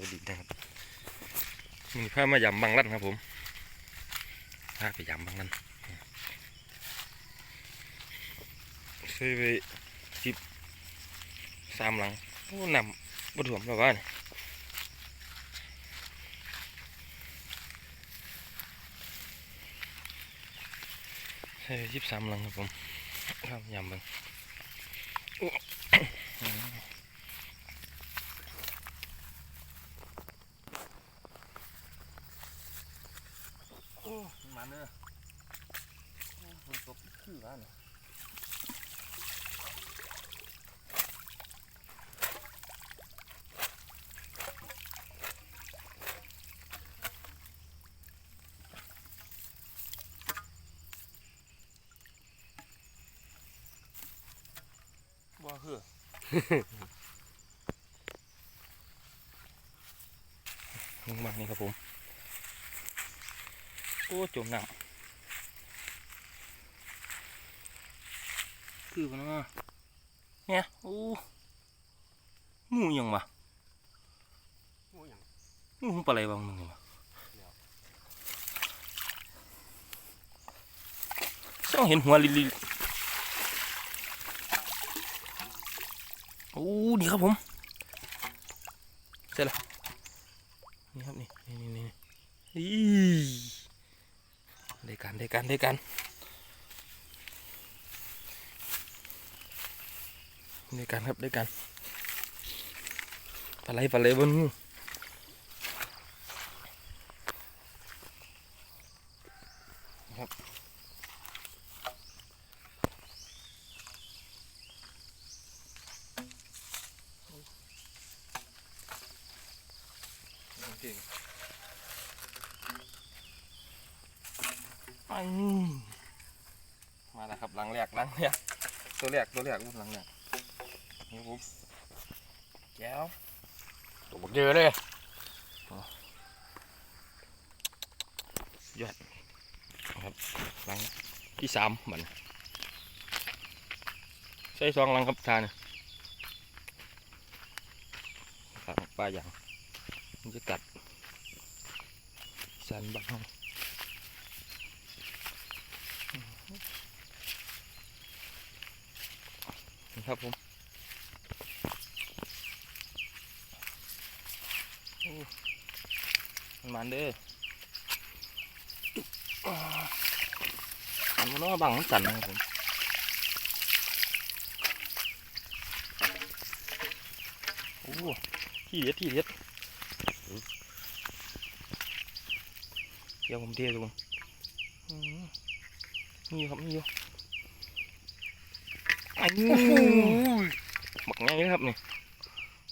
วัสดีนะครับมีพามายำบางลั่นครับผมพาไปยำบางลั่นเคยไปจิบสามหลังโอ้นำบดถ่วมแล้วบ้านเคยไปจิบสามหลังครับผมครับยำบางโอ้ โอ้มันเนอะฝนตกคือว่าเนี่ย ว่าคือลงมานี่ครับผม โอ้จมน้ำคือมันว่าเนี่ยโอ้หมูยังวะงูหยังหมูปลาไหลบางมึงวะช่องเห็นหัวลิลิโอ้ นี่ครับผมเสร็จแล้วนี่ครับนี่นี่นี่นี่ได้กันได้กันได้กันได้กันครับได้กันปลาไหลปลาไหลบนงูครับ จริงอืมมาแล้วครับหลังแรกหลังแรกตัวแรกตัวแรกอุ้มหลังแรกนี่ผมแก้วตัวบักเยอะเลยยอดครับหลังที่สามเหมือนใส่ซองหลังครับทานครับปลาอย่างมันจะกัด สันบังห้องครับผมมันมันเด้ออันมันว่าบังมันสันนะครับผมโอ้ที่เด็ดที่เด็ด ดี๋ยวผมเทดูอืมมีอยู่ครับมีอยู่อ้าวบักง่ายเลยครับนี่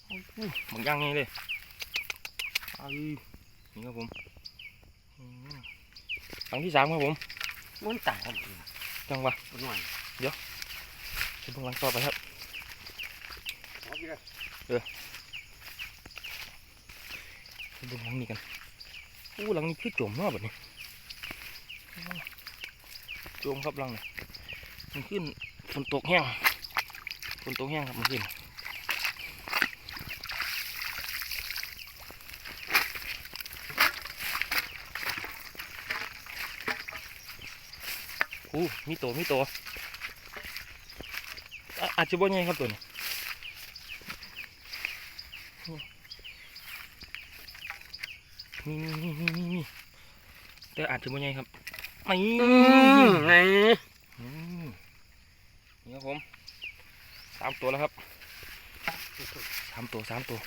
โอ้โหบักย่างง่ายเลยอ้าวนี่ครับผมอืมครั้งที่สามครับผมมันต่างกันจริงจังหวะบ่หน่อยจะเพิ่งลังต่อไปครับเอาไปเลยไปดูหลังนี้กัน อู้หลังนี้คือจมเนาะแบบนี้จมครับหลังนี่มันขึ้นฝนตกแห้งฝนตกแห้งครับมันขึ้นอู้มีตัวมีตัวอะอาจจะบ่ใหญ่ครับตัวนี้ นี่นี่นี่นี่นี่แต่อาจจะไม่ใหญ่ครับไม่ไงนี่ครับผมสามตัวแล้วครับสามตัวสามตัว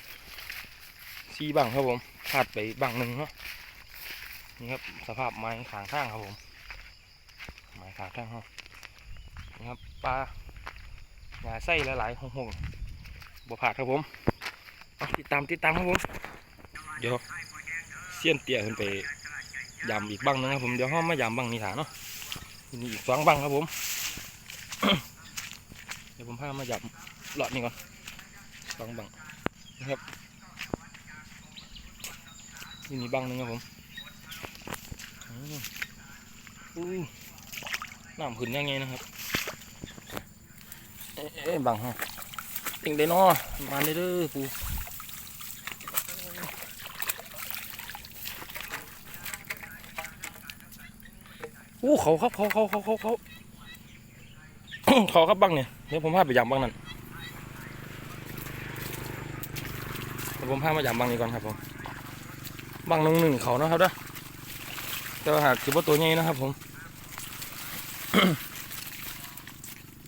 สี่บังครับผมพลาดไปบังหนึ่งเนาะนี่ครับสภาพไม้ขางข้างครับผมไม้ขางข้างครับนี่ครับปลาหงาไส้หลายๆห้องๆบัวผาดครับผมติดตามติดตามครับผมเดี๋ยว สี้ยนเตี้ยขึ้นไปยำอีกบังหนึงครับผมเดี๋ยวห้อมมายำบังนี้ถาเนาะนี่อีกสองบังครับผม เดี๋ยวผมพามายำหลอดนี่ก่อนสองบังนะครับนี่นี่บังหนึงครับผมอู้น้ำขึ้นยังไงนะครับเอ๊ะบังฮะติงได้เนาะมาเลยเด้อปู อู้เขาครับเขาเขาเขาเขาเขาเขาครับบังเนี่ยเดี๋ยวผมพาไปยำบังนั่นเดี๋ยวผมพามายำบังนี้ก่อนครับผมบังนึงหนึ่งเขานะครับเด้อแต่ว่าหากถือว่าตัวใหญ่นะครับ ผม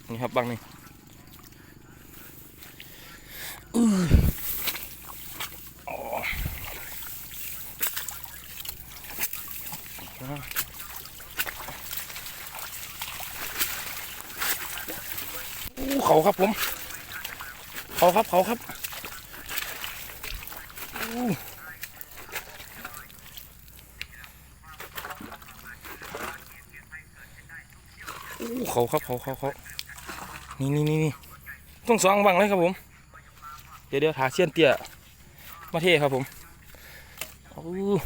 นี่ครับบังนี่อื้ออ๋ออ่า อู้เขา ครับผม เขาครับเขาครับอู้เขาครับเขาเขาเขานี่นี่นี่นี่ต้องสองบังเลยครับผม เดี๋ยวเดี๋ยวหาเสี้ยนเตี้ยมาเทครับผมอู้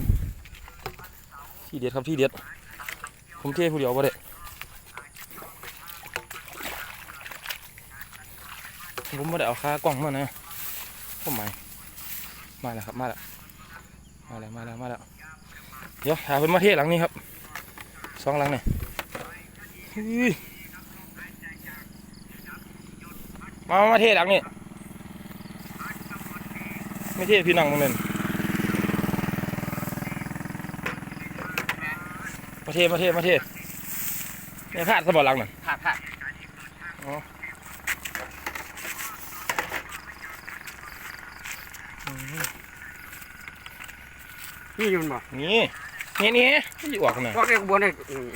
ที่เด็ดครับที่เด็ดผมเทผู้เดียวก็ได้ ผมไม่ได้เอาคากล้องมานะผมหมายมาแล้วครับมาแล้วมาแล้วมาแล้วมาแล้วเดี๋ยวหาเป็นมาเทศหลังนี้ครับสองหลังนี่อุ้ยมามามาเทศหลังนี่ไม่เทศพี่น้องมึงเลยมาเทศมาเทศมาเทศเนี่ยพลาดสมบัติหลังน่ะพลาดพลาด นี่อยืนบ่นี่นี่นี่ไม่อยู่ออกนะพวกเรียกบัวเนี่ยอืม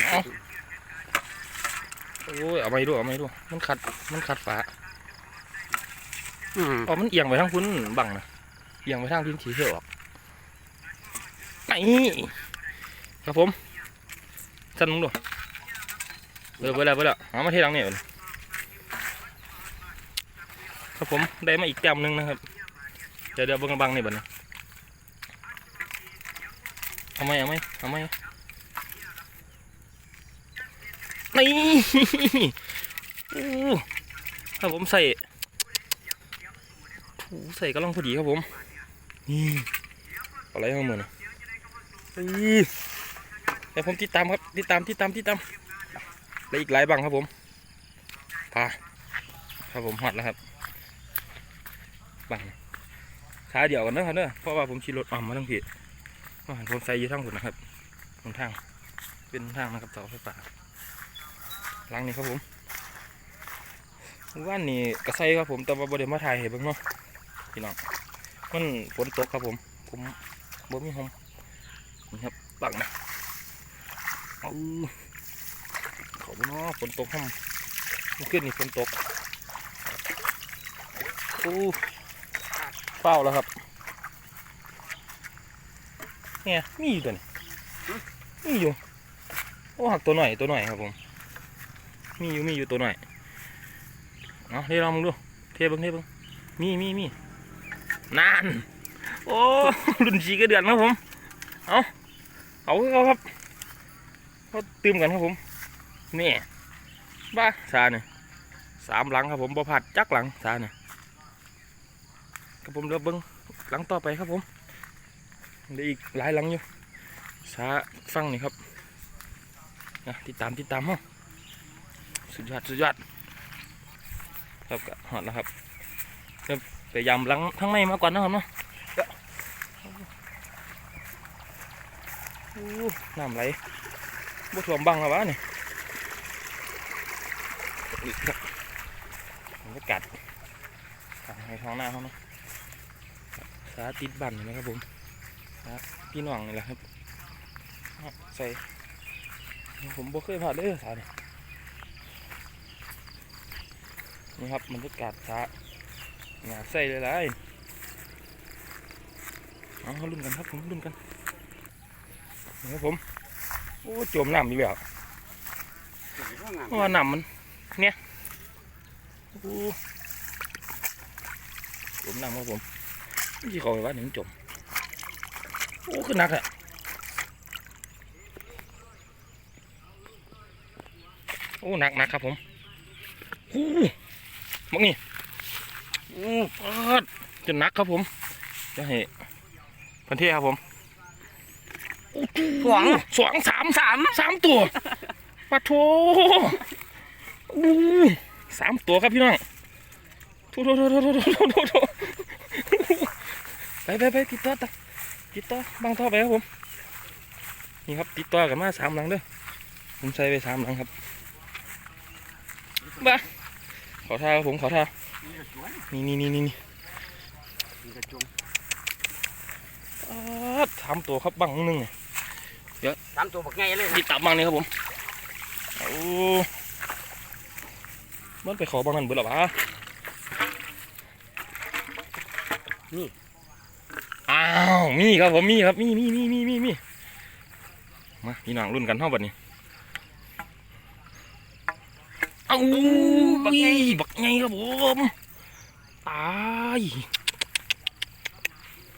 โอ้ยเอาไม่ดูเอาไม่ดูมันขัดมันขัดฝาอืมอ๋อมันเอียงไปทางพุ่นบังนะเอียงไปทางทิ้งฉีเที่ยวออกนี่ครับผมสั่นลงดูเออไปแล้วไปแล้วเอามาเทหลังเนี่ยครับผมได้มาอีกแต้มหนึงนะครับ เดี๋ยวเดี๋ยวเบิ่งบังนี่บัดนี้ เอาไหมเอาไหมเอาไหมนี่อู้ถ้าผมใส่ถูใส่กำลังพอดีครับผม นี่อะไรของมันนี่แต่ผมติดตามครับติดตามติดตามติดตามและอีกหลายบังครับผมพาครับผมหัดแล้วครับบังขาเดียวกันนะครับเนอะเพราะว่าผมขี่รถออกมาทั้งผิด ผมใส่ยี่ทั้งหมดนะครับหนทาง เป็นทางนะครับเสาไฟฟ้าหลังนี้ครับผมว่านนี่กระไซครับผม แต่ว่าบริมาถ่ายให้เบิ่งเนาะพี่น้องมันฝนตกครับผม ผมบ่มีหมนี่ครับปังนะเอาขาบ่เนาะฝนตกห้องมันขึ้นนี่ฝนตกโอ้เฝ้าแล้วครับ เนี่ยมีอยู่ตัวนี้มีอยู่โอ้หักตัวหน่อยตัวหน่อยครับผมมีอยู่มีอยู่ตัวหน่อยเอาเทลองมึงดูเทเบิ้งเทเบิ้งมีมีมีนานโอ้รุ่นสีกระเดือนครับผมเอาเอาเอาครับเขาตื่มกันครับผมนี่บ้าสาเนี่ยสามหลังครับผมบ่ผัดจักหลังสาเนี่ยครับผมเดี๋ยวเบิ้งหลังต่อไปครับผม เดี๋ยวอีกหลายหลังอยู่สาฟังนี่ครับนะติดตามติดตามเฮาสุดยอดสุดยอดครับก็หอดแล้วครับเริ่มไปยำหลังทั้งในมาก่อนนะครับเนาะอู้น้ำไหลบ่ถ่วมบังแล้ววะนี่นี่ครับบรรยากาศทางให้ท้องหน้าเขาเนาะสาติดบันนี่นะครับผม พี่น้องนี่แหละครับใส่ผมบ่เคยผ่านเลยสาเนี่ยนี่ครับบรรยากาศช้าหนาใส่เลยเลเอาเขาลุ้นกันครับผมลุ้นกันนี่ครับผมโอ้จมน้ำอีกแล้วว่าน้ำมันเนี่ยโอ้จมน้ำครับผมที่เขาไปว่าหนึ่งจม โอ้ขึ้นนักแหะโอ้หนักหนักครับผมโอ้มึงนี่โอ้ปาดจนนักครับผมจะให้พันเทครับผมสองสองสามสามสามตัวปะโถสามตัวครับพี่น้องโถโถโถโถโถโถโถไปไปไปติดต่อตะ ติดต่อบังท่อไปครับผม นี่ครับติดต่อกันมาสามหลังเด้อผมใส่ไปสามหลังครับบ้าขอท่าครับผมขอท่านี่ก็สวยนี่นี่นี่นี่นี่นี่ก็จุ่มอ๊าดสามตัวครับบังหนึ่งเนี่ยสามตัวบักไงเลยติดตับบังเลยครับผมโอ้มันไปขอบังนั่นเบิดหรอวะอ้าวมีครับผมมีครับมีมีมีมีมีมีมาพี่น้องรุ่นกันเท่าบัดนี้เอ้าบักไงบักไงครับผมตาย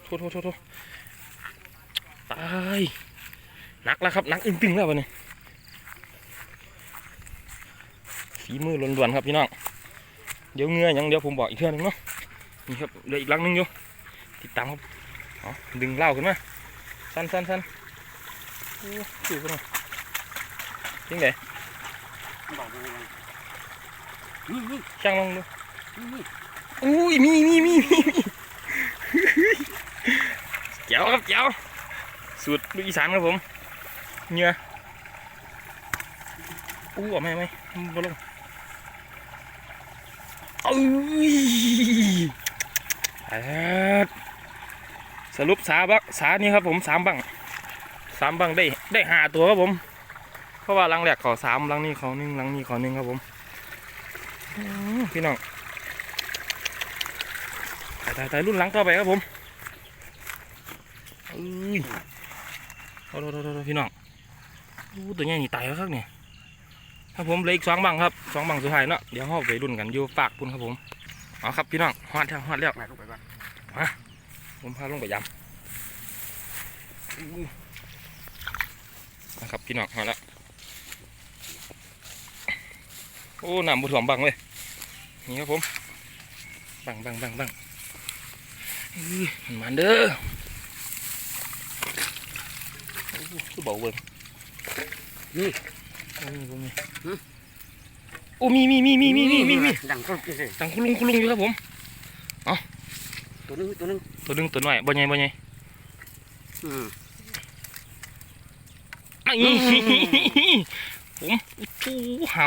โทษโทษโทษตายหนักแล้วครับหนักอึ้งตึงแล้วบัดนี้ฝีมือล้วนๆครับพี่น้องเดี๋ยวเงือยังเดี๋ยวผมบอกอีกเทื่อนึงเนาะนี่ครับเหลืออีกลังนึงอยู่ติดตามครับ เอาดึงเหล้าขึ้นมา สั้นสั้นสั้นโอ้ดูกันหน่อยยังไงบอกเลยว่านี่นี่ช่างลองดูอุ้ยมีมีมีมีมีเจ๋วครับเจ๋วสูตรลูกอีสานครับผมเหงื่ออู้เอาไหมเอาไหมบ่ลงเอ้ยอ สรุปสาบักสานี่ครับผมสามบังสามบังได้ได้ห้าตัวครับผม เพราะว่าหลังแรกเขาสามหลังนี้เขาหนึ่งหลังนี้เขาหนึ่งครับผมอื้อพี่น้องถ่ายถ่ายถ่ายรุ่นหลังต่อไปครับผมเอ้ยโอ้โหโอ้โหโอ้โหพี่น้องอู้ตัวใหญ่นี่ตายแล้วครับเนี่ยครับผมเหลืออีกสองบังครับสองบังสุดท้ายเนาะเดี๋ยวเราไปรุ่นกันอยู่ฝากปุ่นครับผมเอาครับพี่น้องฮอดแล้วฮอดแล้วมาลงไปก่อน ผมพาลงไปย้ำนะครับพี่น้องมาแล้วโอ้หนามบุถ่วมบังเลยนี่ครับผมบังบังบังบังมันเด้อคือเบาเบิ้งนี่มีบ่มีโอ้มีมีมีมีมีมีมีดังคุณลุงคุณลุงอยู่ครับผม ตัวนึงตัวนึงตัวหนึงตัวน้อยบ่ใหญ่บ่ใหญ่อืมไอ้อืมผมทูเห่า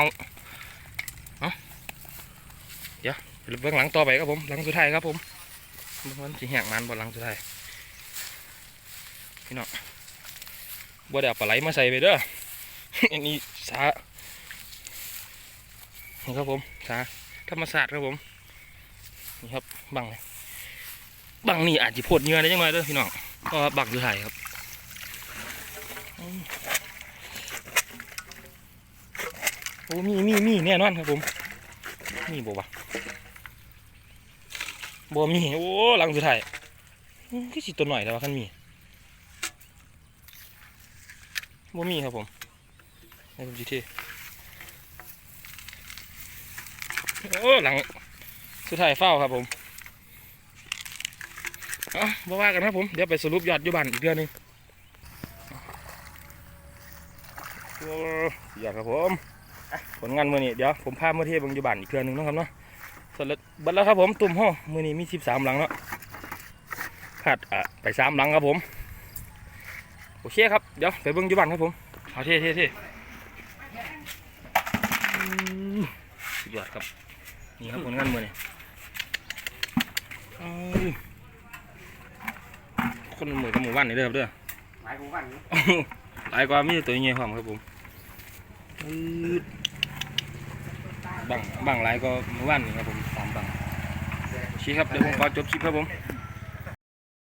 เอาเดี๋ยวเบื้องหลังต่อไปครับผม หลังสุดท้ายครับผมมันสิแหกมันบ่หลังสุดท้ายพี่น้องบ่ได้เอาปลาไหลมาใส่ไปเด้ออันนี้สานี่ครับผมสาธรรมศาสตร์ครับผมนี่ครับบังเลย บังนี่อาจจะพดเงื่อได้ยังไงเด้อพี่น้องเพราะว่าบังสุดท้ายครับโอ้มีมีมีแน่นอนครับผมมีบ่วะบ่มีโอ้หลังสุดท้ายคือสิตัวหน่อยแต่ว่าคันมีบ่มีครับผมให้ผมจีทีโอ้หลังสุดท้ายเฝ้าครับผม อะบ่ว่ากันครับผม เดี๋ยวไปสรุปยอดยู่บ้านอีกเดือนหนึงอยอดครับผมผลงานมือนี้เดี๋ยวผมพามาเที่ยวเบางอยู่บ้านอีกเทื่อหนึงนะครับเนาะสร็จบัดแล้วครับผมตุ่มห้อมือนี้มีสิบสามหลังเนาะขาดอะไปสามหลังครับผม โอเคครับ เดี๋ยวไปเบิ่งยู่บ้านครับผมเอาเท่เท่เท่สุดยอดครับ นี่ครับผลงานมือนี้ คนมือกับหมู่บ้านนี่เด้อครับเด้อหลายหมู่บ้านอยู่หลายกว่ามีแต่ตัวเงี้ยความครับผมอืดบังบังหลายก็เมื่อวานนี่ครับผมสามบังชี้ครับเดี๋ยวผมขอจบคลิปครับผม